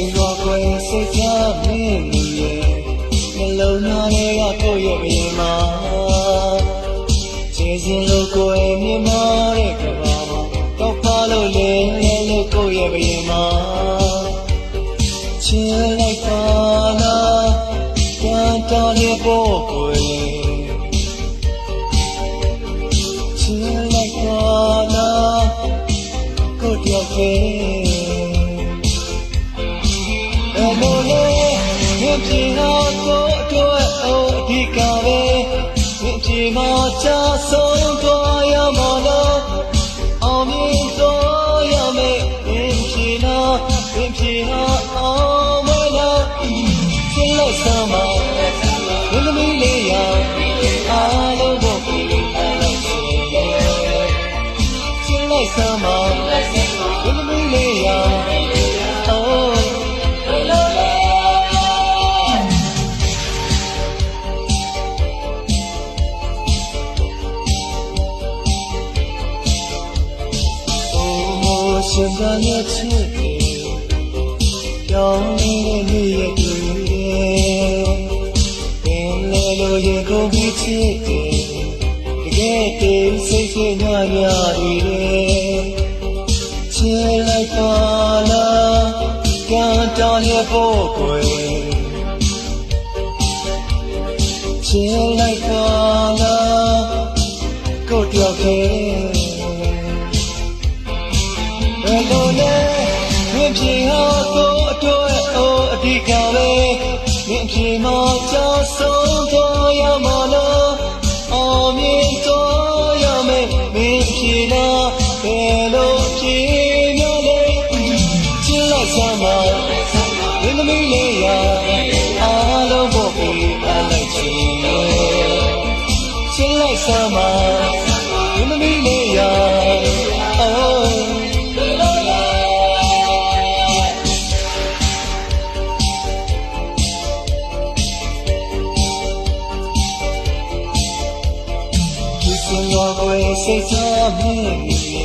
င်တော်ကွယ်စိတ်ချမင်းလူရဲ့နှလုံးသားတွေကကိုယ့်ရဲ့ဘယင်မှာခြေစင်လို့ကိုယ်မြင်မာတဲ့ကဘာမှာတော့ပါလို့လေလဲလို့ကိုယ့်ရဲ့ဘယင်မှာချင်လိုက်ပါလားတန်တော်လေးဖို့ကိုယ် မြင်ပြေတော့ကိုအတွက်အိုအဓိကပဲမြင်ပြေမှာချဆုံးသွားရမလို့အောင်မြင်သွားရမယ်မြင်ပြေတော့မြင်ပြေတော့အောင်မလို့စိတ်လိုက်စမ်း ရှင်ကရဲ့ချစ်တယ်ကြောင်းနေတဲ့နေ့ရဲ့တွေ့တယ်ပင်လေလိုရေကုန်ပြီးချစ်တယ်တကယ်တည်းစိတ်ဆွေးညညတွေတယ်ချစ်လိုက်ပါလားကံတော်ရဲ့ဖို့ကိုယ်ချစ်လိုက်ပါလားကိုယ်တယောက်တ လိုလဲမြင်ပြေဟာကိုအတွက်အိုအဓိကပဲမြင်ပြေမှာကြောက်ဆုံးသွားရမလို့အောင်မြင်သွားရမယ်မြင်ပြေလားဘယ်လိုပြေများလဲချစ်လိုက်စမ်းပါဘယ်လိုမျိုးလဲရအားလုံးဖို့ပြီးအားလိုက်ချင်ချစ်လိုက်စမ်းပါ বয়সে সবে